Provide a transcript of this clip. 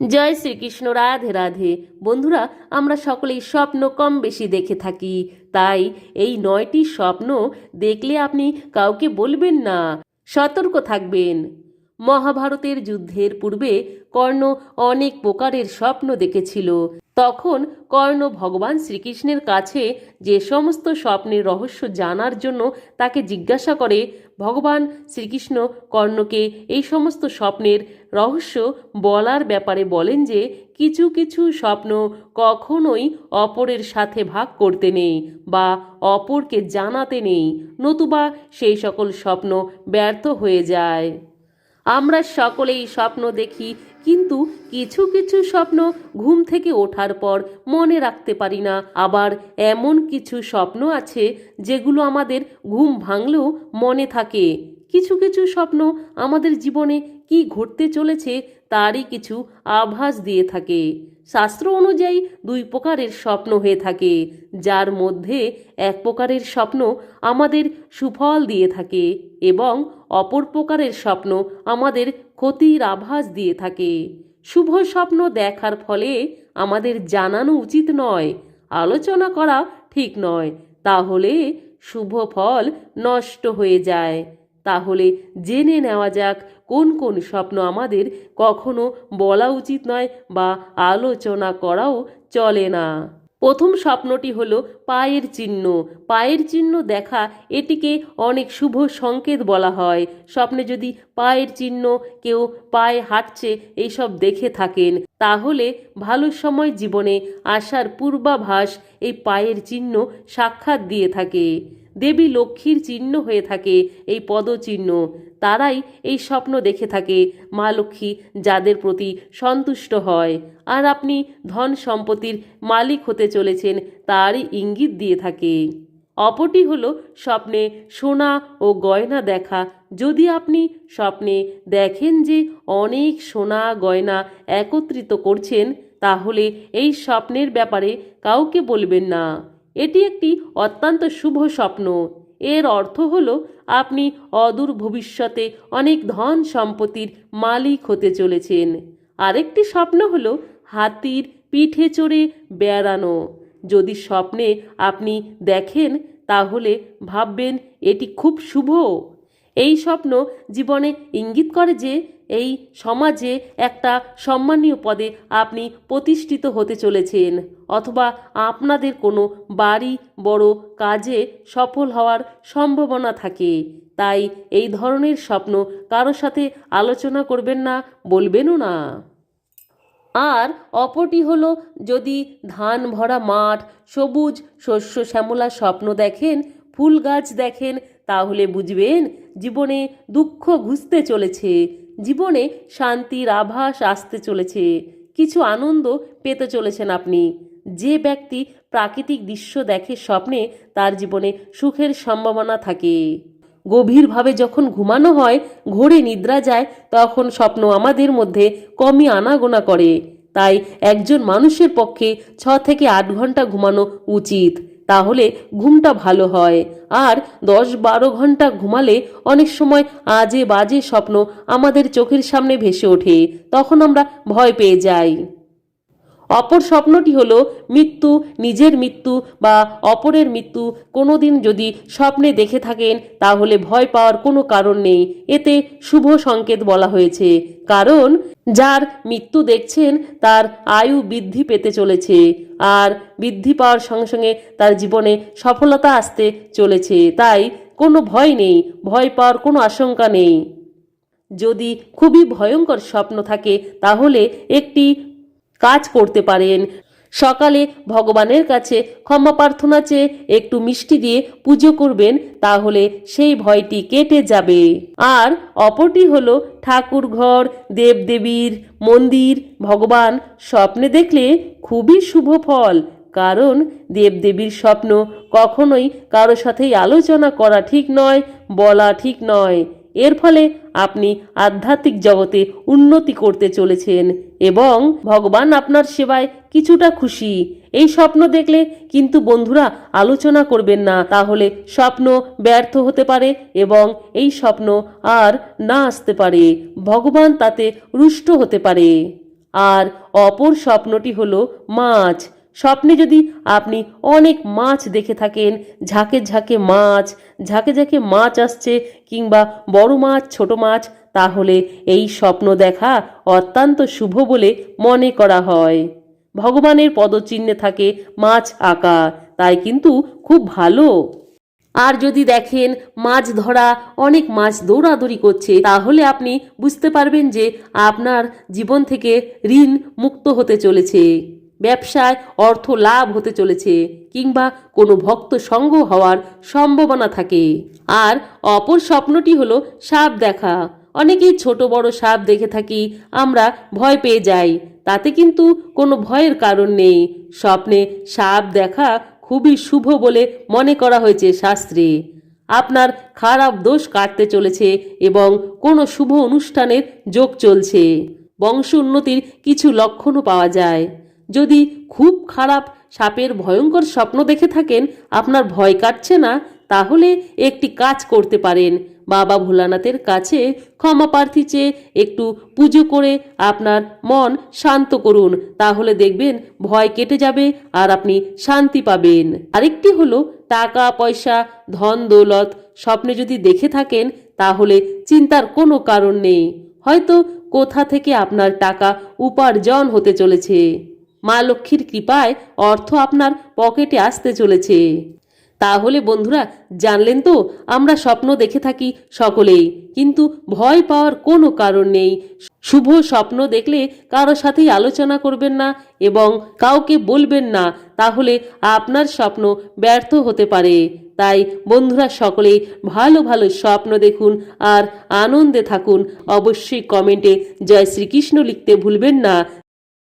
জয় শ্রীকৃষ্ণ, রাধে রাধে। বন্ধুরা, আমরা সকলেই স্বপ্ন কম বেশি দেখে থাকি। তাই এই নয়টি স্বপ্ন দেখলে আপনি কাউকে বলবেন না, সতর্ক থাকবেন। মহাভারতের যুদ্ধের পূর্বে কর্ণ অনেক প্রকারের স্বপ্ন দেখেছিল। তখন কর্ণ ভগবান শ্রীকৃষ্ণের কাছে যে সমস্ত স্বপ্নের রহস্য জানার জন্য তাকে জিজ্ঞাসা করে, ভগবান শ্রীকৃষ্ণ কর্ণকে এই সমস্ত স্বপ্নের রহস্য বলার ব্যাপারে বলেন যে, কিছু কিছু স্বপ্ন কখনোই অপরের সাথে ভাগ করতে নেই বা অপরকে জানাতে নেই, নতুবা সেই সকল স্বপ্ন ব্যর্থ হয়ে যায়। আমরা সকলেই স্বপ্ন দেখি, কিন্তু কিছু কিছু স্বপ্ন ঘুম থেকে ওঠার পর মনে রাখতে পারি না। আবার এমন কিছু স্বপ্ন আছে যেগুলো আমাদের ঘুম ভাঙলেও মনে থাকে। কিছু কিছু স্বপ্ন আমাদের জীবনে কি ঘটতে চলেছে তারই কিছু আভাস দিয়ে থাকে। শাস্ত্র অনুযায়ী দুই প্রকারের স্বপ্ন হয়ে থাকে, যার মধ্যে এক প্রকারের স্বপ্ন আমাদের সুফল দিয়ে থাকে এবং অপর প্রকারের স্বপ্ন আমাদের ক্ষতির আভাস দিয়ে থাকে। শুভ স্বপ্ন দেখার ফলে আমাদের জানানো উচিত নয়, আলোচনা করা ঠিক নয়, তাহলে শুভ ফল নষ্ট হয়ে যায়। তাহলে জেনে নেওয়া যাক কোন কোন স্বপ্ন আমাদের কখনো বলা উচিত নয় বা আলোচনা করাও চলে না। প্রথম স্বপ্নটি হলো পায়ের চিহ্ন। পায়ের চিহ্ন দেখা এটিকে অনেক শুভ সংকেত বলা হয়। স্বপ্নে যদি পায়ের চিহ্ন কেউ পায়ে হাঁটছে এইসব দেখে থাকেন, তাহলে ভালো সময় জীবনে আসার পূর্বাভাস এই পায়ের চিহ্ন সাক্ষাৎ দিয়ে থাকে। দেবী লক্ষ্মীর চিহ্ন হয়ে থাকে এই পদচিহ্ন। তারাই এই স্বপ্ন দেখে থাকে, মা লক্ষ্মী যাদের প্রতি সন্তুষ্ট হয়। আর আপনি ধন সম্পত্তির মালিক হতে চলেছেন, তারই ইঙ্গিত দিয়ে থাকে। অপরটি হলো স্বপ্নে সোনা ও গয়না দেখা। যদি আপনি স্বপ্নে দেখেন যে অনেক সোনা গয়না একত্রিত করছেন, তাহলে এই স্বপ্নের ব্যাপারে কাউকে বলবেন না। এটি একটি অত্যন্ত শুভ স্বপ্ন। এর অর্থ হল, আপনি অদূর ভবিষ্যতে অনেক ধন সম্পত্তির মালিক হতে চলেছেন। আরেকটি স্বপ্ন হল, হাতির পিঠে চড়ে বেড়ানো। যদি স্বপ্নে আপনি দেখেন, তাহলে ভাববেন, এটি খুব শুভ। এই স্বপ্ন জীবনে ইঙ্গিত করে যে এই সমাজে একটা সম্মানীয় পদে আপনি প্রতিষ্ঠিত হতে চলেছেন অথবা আপনাদের কোনো বাড়ি, বড় কাজে সফল হওয়ার সম্ভাবনা থাকে। তাই এই ধরনের স্বপ্ন কারোর সাথে আলোচনা করবেন না, বলবেনও না। আর অপরটি হলো, যদি ধান ভরা মাঠ, সবুজ শস্য শ্যামলা স্বপ্ন দেখেন, ফুল গাছ দেখেন, তাহলে বুঝবেন জীবনে দুঃখ ঘুষতে চলেছে। জীবনে শান্তির আভাস আসতে চলেছে। কিছু আনন্দ পেতে চলেছেন আপনি। যে ব্যক্তি প্রাকৃতিক দৃশ্য দেখে স্বপ্নে, তার জীবনে সুখের সম্ভাবনা থাকে। গভীরভাবে যখন ঘুমানো হয়, ঘোরে নিদ্রা যায়, তখন স্বপ্ন আমাদের মধ্যে কমই আনাগোনা করে। তাই একজন মানুষের পক্ষে ছ থেকে আট ঘণ্টা ঘুমানো উচিত। তাহলে ঘুমটা ভালো হয়। আর দশ বারো ঘণ্টা ঘুমালে অনেক সময় আজে বাজে স্বপ্ন আমাদের চোখের সামনে ভেসে ওঠে। তখন আমরা ভয় পেয়ে যাই। অপর স্বপ্নটি হলো মৃত্যু, নিজের মৃত্যু বা অপরের মৃত্যু। কোনোদিন যদি স্বপ্নে দেখে থাকেন, তাহলে ভয় পাওয়ার কোনো কারণ নেই। এতে শুভ সংকেত বলা হয়েছে। কারণ, যার মৃত্যু দেখছেন, তার আয়ু বৃদ্ধি পেতে চলেছে। আর বৃদ্ধি পাওয়ার সঙ্গে সঙ্গে তার জীবনে সফলতা আসতে চলেছে। তাই কোনো ভয় নেই, ভয় পাওয়ার কোনো আশঙ্কা নেই। যদি খুবই ভয়ঙ্কর স্বপ্ন থাকে, তাহলে একটি কাজ করতে পারেন। সকালে ভগবানের কাছে ক্ষমা প্রার্থনা চেয়ে একটু মিষ্টি দিয়ে পুজো করবেন, তাহলে সেই ভয়টি কেটে যাবে। আর অপরটি হলো ঠাকুর ঘর, দেবদেবীর মন্দির, ভগবান স্বপ্নে দেখলে খুবই শুভ ফল, কারণ দেবদেবীর স্বপ্ন কখনোই কারও সাথেই আলোচনা করা ঠিক নয়, বলা ঠিক নয়। এর ফলে আপনি আধ্যাত্মিক জগতে উন্নতি করতে চলেছেন এবং ভগবান আপনার সেবায় কিছুটা খুশি। এই স্বপ্ন দেখলে কিন্তু বন্ধুরা আলোচনা করবেন না, তাহলে স্বপ্ন ব্যর্থ হতে পারে এবং এই স্বপ্ন আর না আসতে পারে। ভগবান তাতে রুষ্ট হতে পারে। আর অপর স্বপ্নটি হলো মাছ। স্বপ্নে যদি আপনি অনেক মাছ দেখে থাকেন, ঝাঁকে ঝাঁকে মাছ, ঝাঁকে ঝাঁকে মাছ আসছে কিংবা বড় মাছ, ছোট মাছ, তাহলে এই স্বপ্ন দেখা অত্যন্ত শুভ বলে মনে করা হয়। ভগবানের পদচিহ্নে থাকে মাছ আঁকা, তাই কিন্তু খুব ভালো। আর যদি দেখেন মাছ ধরা অনেক মাছ দৌড়াদৌড়ি করছে, তাহলে আপনি বুঝতে পারবেন যে আপনার জীবন থেকে ঋণ মুক্ত হতে চলেছে। ব্যবসায় অর্থ লাভ হতে চলেছে কিংবা কোনো ভক্ত সঙ্গ হওয়ার সম্ভাবনা থাকে। আর অপর স্বপ্নটি হলো সাপ দেখা। অনেকেই ছোট বড় সাপ দেখে থাকি, আমরা ভয় পেয়ে যাই। তাতে কিন্তু কোনো ভয়ের কারণ নেই। স্বপ্নে সাপ দেখা খুবই শুভ বলে মনে করা হয়েছে শাস্ত্রে। আপনার খারাপ দোষ কাটতে চলেছে এবং কোনো শুভ অনুষ্ঠানের যোগ চলছে। বংশ উন্নতির কিছু লক্ষণও পাওয়া যায়। যদি খুব খারাপ সাপের ভয়ঙ্কর স্বপ্ন দেখে থাকেন, আপনার ভয় কাটছে না, তাহলে একটি কাজ করতে পারেন। বাবা ভোলানাথের কাছে ক্ষমা প্রার্থী চেয়ে একটু পুজো করে আপনার মন শান্ত করুন, তাহলে দেখবেন ভয় কেটে যাবে আর আপনি শান্তি পাবেন। আরেকটি হলো টাকা, পয়সা, ধন, দৌলত স্বপ্নে যদি দেখে থাকেন, তাহলে চিন্তার কোনো কারণ নেই। হয়তো কোথা থেকে আপনার টাকা উপার্জন হতে চলেছে। মা লক্ষ্মীর কৃপায় অর্থ আপনার পকেটে আসতে চলেছে। তাহলে বন্ধুরা, জানলেন তো, আমরা স্বপ্ন দেখে থাকি সকলেই, কিন্তু ভয় পাওয়ার কোনো কারণ নেই। শুভ স্বপ্ন দেখলে কারও সাথেই আলোচনা করবেন না এবং কাউকে বলবেন না, তাহলে আপনার স্বপ্ন ব্যর্থ হতে পারে। তাই বন্ধুরা, সকলেই ভালো ভালো স্বপ্ন দেখুন আর আনন্দে থাকুন। অবশ্যই কমেন্টে জয় শ্রীকৃষ্ণ লিখতে ভুলবেন না।